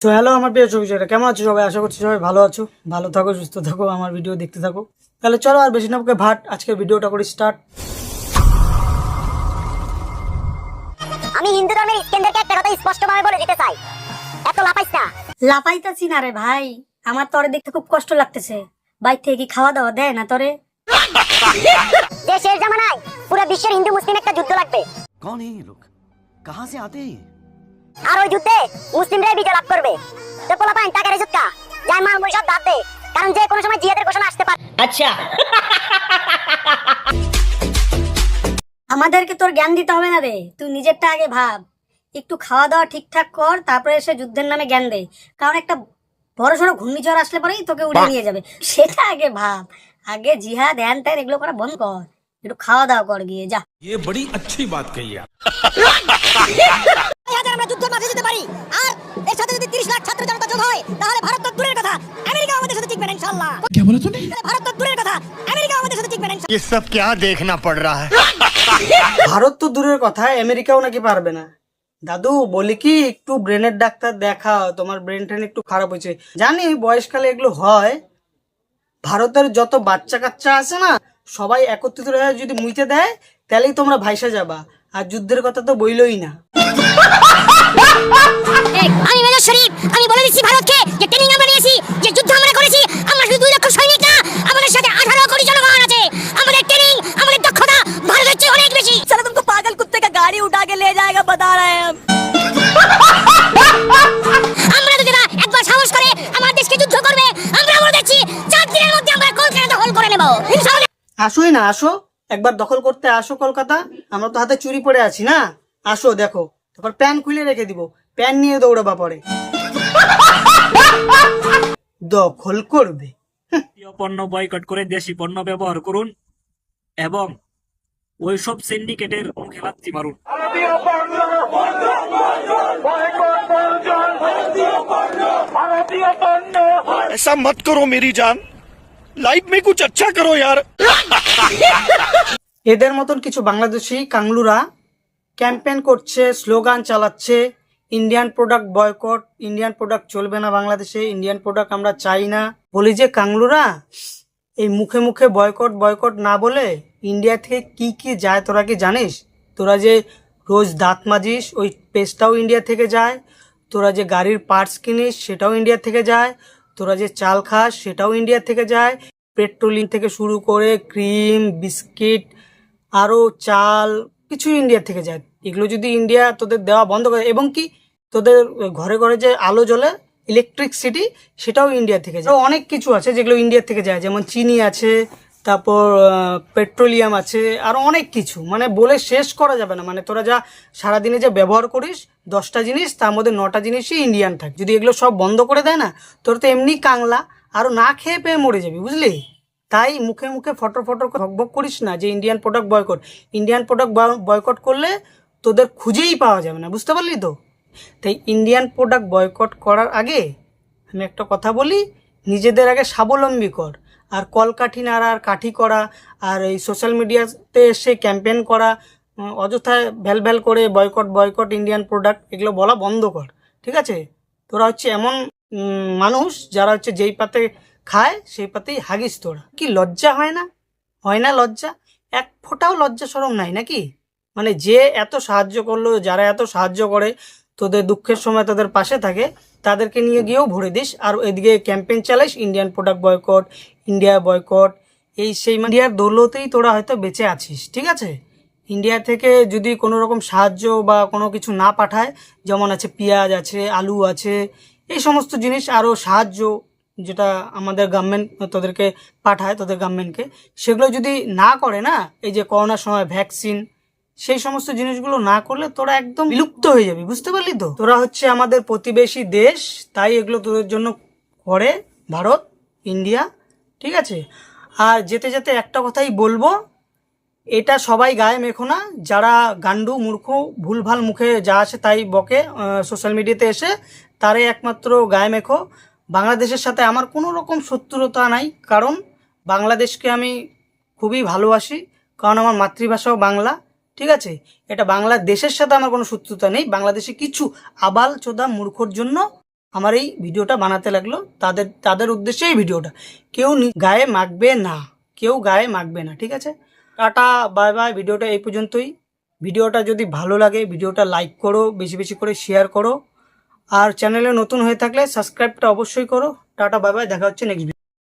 তো হ্যালো আমার প্রিয় ছবিচারা কেমন আছো সবাই? আশা করছি সবাই ভালো আছো। ভালো থাকো সুস্থ থাকো আমার ভিডিও দেখতে থাকো। তাহলে চলো আর বেশি নামকে ভাট আজকের ভিডিওটা করি স্টার্ট আমি হিন্দু ধর্মের ইস্কেন্দারকে একটা কথা স্পষ্টভাবে বলে দিতে চাই। এত লাপাইস লাপাইতা লাপাইতাছি রে ভাই। আমার তোরে দেখতে খুব কষ্ট লাগতেছে। বাইর থেকে কি খাওয়া দাওয়া দেয় না তোরে? দেশের জামানায় পুরো বিশ্বের হিন্দু মুসলিম একটা যুদ্ধ লাগবে। কোন এই লোক? কাহা সে আতে হ্যায় আর ওই যুদ্ধে মুসলিমরাই বিজয় লাভ করবে তো পোলাপাইন টাকা রেজুক্কা যার মাল মূল সব দাঁত দে কারণ যে কোনো সময় জিহাদের ঘোষণা আসতে পারে আমাদেরকে তোর জ্ঞান দিতে হবে না রে তুই নিজেরটা আগে ভাব একটু খাওয়া দাওয়া ঠিকঠাক কর তারপরে এসে যুদ্ধের নামে জ্ঞান দে কারণ একটা বড় সড়ো ঘূর্ণিঝড় আসলে পরেই তোকে উড়িয়ে নিয়ে যাবে সেটা আগে ভাব আগে জিহাদ হ্যান ত্যান এগুলো করা বন্ধ কর একটু খাওয়া দাওয়া কর গিয়ে যা ये बड़ी अच्छी बात कही आप হাজার আমরা যুদ্ধ মাঝে যেতে পারি আর এর সাথে যদি 30 লাখ ছাত্র জনতা যোগ হয় তাহলে ভারত তো দূরের কথা আমেরিকা আমাদের সাথে টিকবে না ইনশাআল্লাহ क्या बोला तूने ভারত তো দূরের কথা আমেরিকা আমাদের সাথে টিকবে না ये सब क्या देखना पड़ रहा है ভারত তো দূরের কথা আমেরিকাও নাকি পারবে না দাদু বলি কি একটু ব্রেনের ডাক্তার দেখাও তোমার ব্রেন ট্রেন একটু খারাপ হয়েছে জানি বয়সকালে এগুলো হয় ভারতের যত বাচ্চা কাচ্চা আছে না সবাই একত্রিত হয়ে যদি মুইতে দেয় তাহলেই তোমরা ভাইসা যাবা আর যুদ্ধের কথা তো বইলই না আমি মেজর শরীফ আমি বলে দিচ্ছি ভারতকে যে ট্রেনিং আমরা নিয়েছি যে যুদ্ধ আমরা করেছি আমরা শুধু দুই লক্ষ সৈনিক না আমাদের সাথে আঠারো কোটি জনগণ আছে। আমাদের ট্রেনিং আমাদের দক্ষতা ভারতের চেয়ে অনেক বেশি। তুমি পাগল কুত্তে কা গাড়ি উঠা কে লে যায়গা বাতা আমরা একবার সাহস করে আমার দেশকে যুদ্ধ করবে আমরা বলে দিচ্ছি চার দিনের মধ্যে আমরা কলকাতা দখল করে নেব। আসোই না আসো। একবার দখল করতে আসো কলকাতা। আমরা তো হাতে চুরি পড়ে আছি না। আসো দেখো। তারপর প্যান খুলে রেখে দিব প্যান নিয়ে দৌড়াবা পরে দখল করবে জাতীয় পণ্য বয়কট করে দেশি পণ্য ব্যবহার করুন এবং ওইসব সিন্ডিকেটের মুখে লাথি মারুন ऐसा मत करो मेरी जान लाइफ में कुछ अच्छा करो यार এদের মতন কিছু বাংলাদেশি কাংলুরা ক্যাম্পেইন করছে, স্লোগান চালাচ্ছে Indian product boycott Indian product চলবে না বাংলাদেশে ইন্ডিয়ান প্রোডাক্ট আমরা চাই না। বলি যে, কাংলুরা, এই মুখে মুখে বয়কট বয়কট না বলে ইন্ডিয়া থেকে কি কি যায় তোরা কি জানিস? তোরা যে রোজ দাঁত মাজিস, ওই পেস্টটাও ইন্ডিয়া থেকে যায়। তোরা যে গাড়ির পার্টস কিনিস, সেটাও ইন্ডিয়া থেকে যায়। তোরা যে চাল খাস, সেটাও ইন্ডিয়া থেকে যায়। পেট্রোলিং থেকে শুরু করে ক্রিম বিস্কিট আরও চাল কিছু ইন্ডিয়া থেকে যায়। এগুলো যদি ইন্ডিয়া তোদের দেওয়া বন্ধ করে, এবং কি তোদের ঘরে ঘরে যে আলো জ্বলে ইলেকট্রিকসিটি সেটাও ইন্ডিয়া থেকে যায়। অনেক কিছু আছে যেগুলো ইন্ডিয়া থেকে যায়, যেমন চিনি আছে, তারপর পেট্রোলিয়াম আছে, আরও অনেক কিছু। মানে বলে শেষ করা যাবে না। মানে তোরা যা সারাদিনে যা ব্যবহার করিস, দশটা জিনিস, তার মধ্যে নটা জিনিসই ইন্ডিয়ান থাকে। যদি এগুলো সব বন্ধ করে দেয় না, তোর তো এমনি কাংলা, আরও না খেয়ে পেয়ে মরে যাবি, বুঝলি? তাই মুখে মুখে ফটো ফটো ভকভক করিস না যে Indian product boycott Indian product boycott করলে তোদের খুঁজেই পাওয়া যাবে না, বুঝতে পারলি তো? তাই ইন্ডিয়ান প্রোডাক্ট বয়কট করার আগে আমি একটা কথা বলি, নিজেদের আগে স্বাবলম্বী কর। আর কলকাঠি নাড়া আর কাঠি করা, আর এই সোশ্যাল মিডিয়াতে এসে ক্যাম্পেইন করা অযথায় ভ্যাল ভ্যাল করে বয়কট বয়কট ইন্ডিয়ান প্রোডাক্ট এগুলো বলা বন্ধ কর, ঠিক আছে? তোরা হচ্ছে এমন মানুষ যারা হচ্ছে যেই পাতে খায়, সেই পাতেই হাগিস তোরা। কি লজ্জা হয় না? হয় না লজ্জা? এক ফোঁটাও লজ্জা সরম নাই নাকি? মানে যে এত সাহায্য করল, যারা এত সাহায্য করে, তোদের দুঃখের সময় তাদের পাশে থাকে, তাদেরকে নিয়ে গিয়েও ভরে দিস। আর এদিকে campaign চালাইস Indian product boycott India boycott এই সেই ইন্ডিয়ার দৌলতেই তোরা হয়তো বেঁচে আছিস, ঠিক আছে? ইন্ডিয়া থেকে যদি কোনো রকম সাহায্য বা কোনো কিছু না পাঠায়, যেমন আছে পেঁয়াজ আছে, আলু আছে, এই সমস্ত জিনিস আরও সাহায্য যেটা আমাদের গভর্নমেন্ট তোদেরকে পাঠায়, তোদের গভর্নমেন্টকে সেগুলো যদি না করে না, এই যে করোনার সময় ভ্যাকসিন সেই সমস্ত জিনিসগুলো না করলে তোরা একদম বিলুপ্ত হয়ে যাবি, বুঝতে পারলি তো? তোরা হচ্ছে আমাদের প্রতিবেশী দেশ, তাই এগুলো তোদের জন্য করে ভারত, ইন্ডিয়া, ঠিক আছে? আর যেতে যেতে একটা কথাই বলব, এটা সবাই গায়ে মেখো না, যারা গান্ডু মূর্খ, ভুলভাল মুখে যা আসে তাই বকে সোশ্যাল মিডিয়াতে এসে, তারাই একমাত্র গায়ে মেখো। বাংলাদেশের সাথে আমার কোনো রকম শত্রুতা নাই, কারণ বাংলাদেশকে আমি খুবই ভালোবাসি, কারণ আমার মাতৃভাষাও বাংলা। ঠিক আছে? এটা বাংলাদেশের সাথে আমার কোনো শত্রুতা নেই। বাংলাদেশে কিছু আবাল চোদা মূর্খর জন্য আমার এই ভিডিওটা বানাতে লাগল। তাদের তাদের উদ্দেশ্যে এই ভিডিওটা। কেউ গায়ে মাখবে না। কেউ গায়ে মাখবে না, ঠিক আছে? Tata, bye bye. ভিডিওটা এই পর্যন্তই। ভিডিওটা যদি ভালো লাগে, ভিডিওটা লাইক করো, বেশি বেশি করে শেয়ার করো। আর চ্যানেলে নতুন হয়ে থাকলে সাবস্ক্রাইবটা অবশ্যই করো। Tata, bye bye. দেখা হচ্ছে নেক্সট